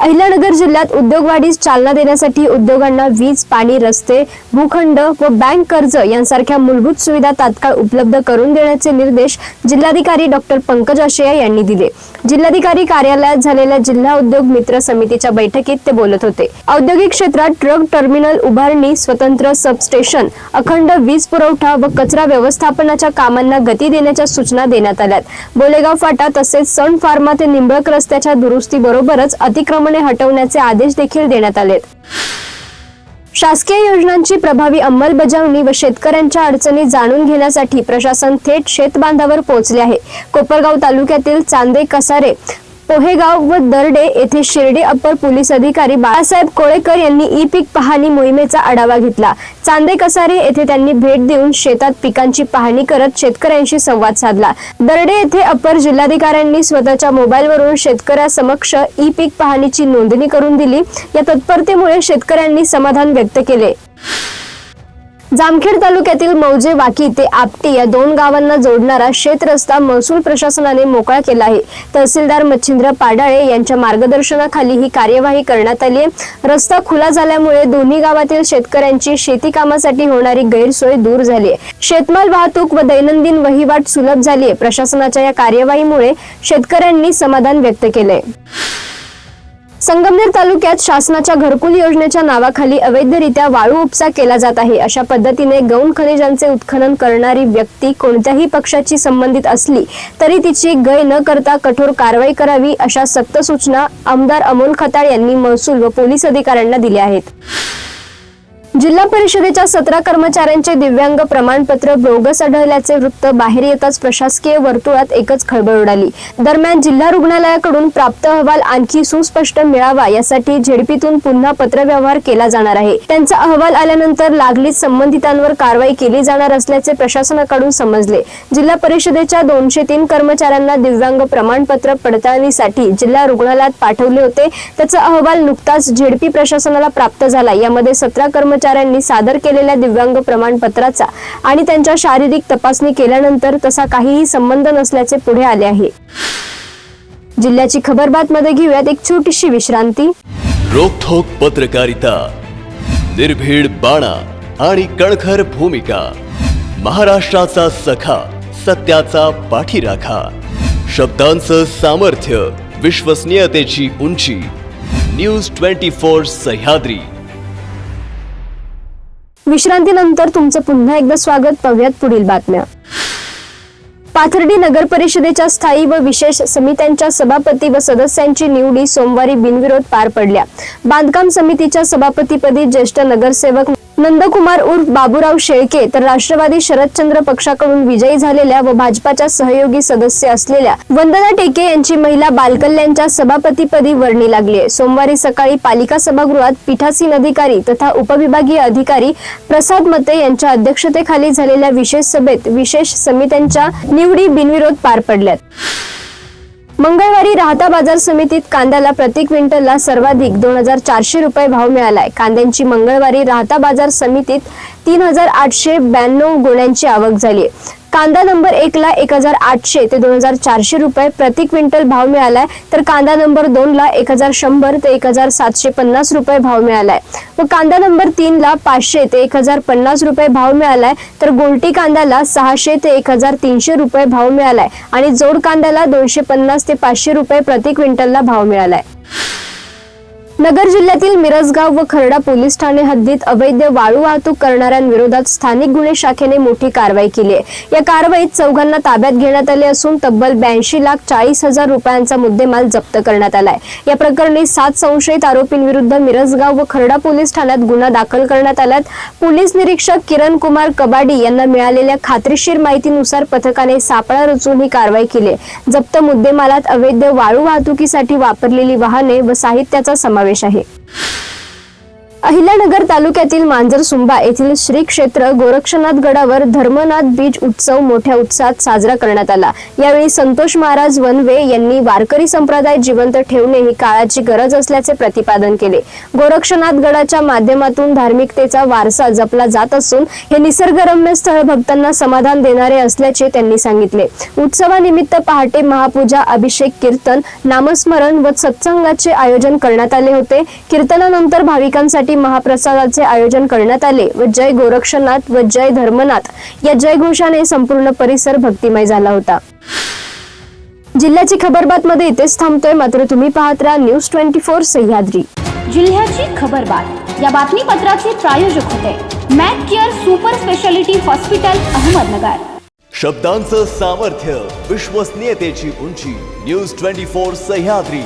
अहिल्यानगर जिल्ह्यात उद्योगवाढीस चालना देण्यासाठी उद्योगांना वीज पाणी रस्ते भूखंड व बँक कर्ज यांसारख्या मूलभूत सुविधा तात्काळ उपलब्ध करून देण्याचे निर्देश जिल्हाधिकारी डॉक्टर पंकज आशिया यांनी दिले. जिल्हाधिकारी कार्यालयात झालेल्या जिल्हा उद्योग मित्र समितीच्या बैठकीत ते बोलत होते. औद्योगिक क्षेत्रात ट्रक टर्मिनल उभारणी स्वतंत्र सबस्टेशन अखंड वीज पुरवठा व कचरा व्यवस्थापनाच्या कामांना गती देण्याच्या सूचना देण्यात आल्यात. बोलेगाव फाटा तसेच सन फार्मा ते निंबळक रस्त्याच्या दुरुस्तीबरोबरच अतिक्रमण हटवण्याचे आदेश देखील देण्यात आलेत. शासकीय योजनांची प्रभावी अंमलबजावणी व शेतकऱ्यांच्या अडचणी जाणून घेण्यासाठी प्रशासन थेट शेतबांधावर पोहोचले आहे. कोपरगाव तालुक्यातील चांदे कसारे पोहेगाव व दर्डे येथे शिर्डी अप्पर पोलीस अधिकारी बाळासाहेब कोळेकर यांनी ई पीक पाहणी मोहिमेचा आढावा घेतला. चांदे कसारे येथे त्यांनी भेट देऊन शेतात पिकांची पाहणी करत शेतकऱ्यांशी संवाद साधला. दर्डे येथे अप्पर जिल्हाधिकाऱ्यांनी स्वतःच्या मोबाईलवरून शेतकऱ्यासमक्ष ई पीक पाहणीची नोंदणी करून दिली. या तत्परतेमुळे शेतकऱ्यांनी समाधान व्यक्त केले. जामखेड तालुक्यातील मौजे वाकी ते आपटी या दोन गावांना जोडणारा शेत रस्ता महसूल प्रशासनाने मोकळा केला आहे. तहसीलदार मच्छिंद्र पाडाळे यांच्या मार्गदर्शनाखाली ही कार्यवाही करण्यात आली आहे. रस्ता खुला झाल्यामुळे दोन्ही गावातील शेतकऱ्यांची शेती कामासाठी होणारी गैरसोय दूर झाली आहे. शेतमाल वाहतूक व दैनंदिन वहिवाट सुलभ झाली आहे. प्रशासनाच्या या कार्यवाहीमुळे शेतकऱ्यांनी समाधान व्यक्त केले संगमनेर तालुक्यात शासनाच्या घरकुल योजनेच्या नावाखाली अवैधरित्या वाळू उपसा केला जात आहे. अशा पद्धतीने गौण खनिजांचे उत्खनन करणारी व्यक्ती कोणत्याही पक्षाची संबंधित असली तरी तिची गय न करता कठोर कारवाई करावी अशा सक्त सूचना आमदार अमोल खताळ यांनी महसूल व पोलीस अधिकाऱ्यांना दिल्या आहेत. जिल्हा परिषदेच्या सतरा कर्मचाऱ्यांचे दिव्यांग प्रमाणपत्र बोगस आढळल्याचे वृत्त बाहेर येताच प्रशासकीय वर्तुळात एकच खळबळ उडाली. दरम्यान जिल्हा रुग्णालयाकडून प्राप्त अहवाल आणखी सुस्पष्ट मिळावा यासाठी झेडपीतून पुन्हा पत्रव्यवहार केला जाणार आहे. त्यांचा अहवाल आल्यानंतर लागलीच संबंधितांवर कारवाई केली जाणार असल्याचे प्रशासनाकडून समजले. जिल्हा परिषदेच्या दोनशे तीन कर्मचाऱ्यांना दिव्यांग प्रमाणपत्र पडताळणीसाठी जिल्हा रुग्णालयात पाठवले होते. त्याचा अहवाल नुकताच झेडपी प्रशासनाला प्राप्त झाला. यामध्ये सतरा कर्मचाऱ्यांनी सादर केलेल्या दिव्यांग प्रमाणपत्राचा आणि त्यांच्या शारीरिक तपासणी केल्यानंतर तसा काहीही संबंध नसल्याचे पुढे आले आहे. जिल्ह्याची खबरबात मध्ये घेऊयात एक छोटीशी विश्रांती. रोखोक पत्रकारिता निर्भीड बाणा आणि कणखर भूमिका महाराष्ट्राचा सखा सत्याचा पाठीराखा शब्दांचं सामर्थ्य विश्वसनीयतेची उंची न्यूज ट्वेंटी फोर सह्याद्री. विश्रांतीनंतर तुमचं पुन्हा एकदा स्वागत. पाहूयात पुढील बातम्या. पाथर्डी नगर परिषदेच्या स्थायी व विशेष समित्यांच्या सभापती व सदस्यांची निवडी सोमवारी बिनविरोध पार पडल्या. बांधकाम समितीच्या सभापतीपदी ज्येष्ठ नगरसेवक नंदकुमार उर्फ बाबूराव शेळके तर राष्ट्रवादी शरदचंद्र पक्षाकडून विजयी झालेल्या व भाजपाच्या सहयोगी सदस्य असलेल्या वंदना टेके यांची महिला बालकल्याणच्या सभापतीपदी वर्णी लागली आहे. सोमवारी सकाळी पालिका सभागृहात पीठासीन अधिकारी तथा उपविभागीय अधिकारी प्रसाद मते यांच्या अध्यक्षतेखाली झालेल्या विशेष सभेत विशेष समित्यांच्या निवडी बिनविरोध पार पडल्यात. मंगळवारी राहता बाजार समितीत कांद्याला प्रति क्विंटलला सर्वाधिक दोन हजार चारशे रुपये भाव मिळालाय. कांद्यांची मंगळवारी राहता बाजार समितीत तीन हजार आठशे ब्याण्णव गोण्यांची आवक झाली कांदा नंबर एक ला एक हजार आठशे ते दोन हजार चारशे रुपये प्रति क्विंटल भाव मिळालाय. तर कांदा नंबर दोन ला एक हजार शंभर ते एक हजार सातशे पन्नास रुपये भाव मिळालाय. व कांदा नंबर तीन ला पाचशे ते एक हजार पन्नास रुपये भाव मिळालाय. तर गोलटी कांद्याला सहाशे ते एक हजार तीनशे रुपये भाव मिळालाय. आणि जोड कांद्याला दोनशे पन्नास ते पाचशे रुपये प्रति क्विंटलला भाव मिळालाय. नगर जिल्ह्यातील मिरजगाव व खर्डा पोलीस ठाणे हद्दीत अवैध वाळू वाहतूक करणाऱ्यांविरोधात स्थानिक गुन्हे शाखेने मोठी कारवाई केली आहे. या कारवाईत चौघांना ताब्यात घेण्यात आले असून तब्बल ब्याऐंशी लाख चाळीस हजार रुपयांचा मुद्देमाल जप्त करण्यात आलाय या प्रकरणी सात संशयित आरोपींविरुद्ध मिरजगाव व खर्डा पोलीस ठाण्यात गुन्हा दाखल करण्यात आल्यात. पोलीस निरीक्षक किरण कुमार कबाडी यांना मिळालेल्या खात्रीशीर माहितीनुसार पथकाने सापळा रचून ही कारवाई केली जप्त मुद्देमालात अवैध वाळू वाहतुकीसाठी वापरलेली वाहने व साहित्याचा समावेश आहे. अहिल्यानगर तालुक्यातील मांजरसुंबा येथील श्री क्षेत्र गोरक्षनाथ गडावर धर्मनाथ बीज उत्सव मोठ्या उत्साहात साजरा करण्यात आला. यावेळी संतोष महाराज वनवे यांनी वारकरी संप्रदाय जिवंत ठेवणे ही काळाची गरज असल्याचे प्रतिपादन केले. गोरक्षनाथ गडाच्या माध्यमातून धार्मिकतेचा वारसा जपला जात असून हे निसर्गरम्य स्थळ भक्तांना समाधान देणारे असल्याचे त्यांनी सांगितले. उत्सवानिमित्त पहाटे महापूजा अभिषेक कीर्तन नामस्मरण व सत्संगाचे आयोजन करण्यात आले होते. कीर्तनानंतर भाविकांसाठी महाप्रसादाचे आयोजन करण्यात आले व जय गोरक्षनाथ व जय धर्मनाथ या जयघोषाने संपूर्ण परिसर भक्तिमय झाला होता. जिल्ह्याची खबरबात मध्ये इथेच थांबतोय. मात्र तुम्ही पाहत राहा न्यूज ट्वेंटी फोर सह्याद्री. जिल्ह्याची खबरबात. या बातमीपत्राचे प्रायोजक होते. Mac Care Super Speciality Hospital Ahmednagar. शब्दांचं सामर्थ्य विश्वसनीयतेची उंची न्यूज ट्वेंटी फोर सह्याद्री.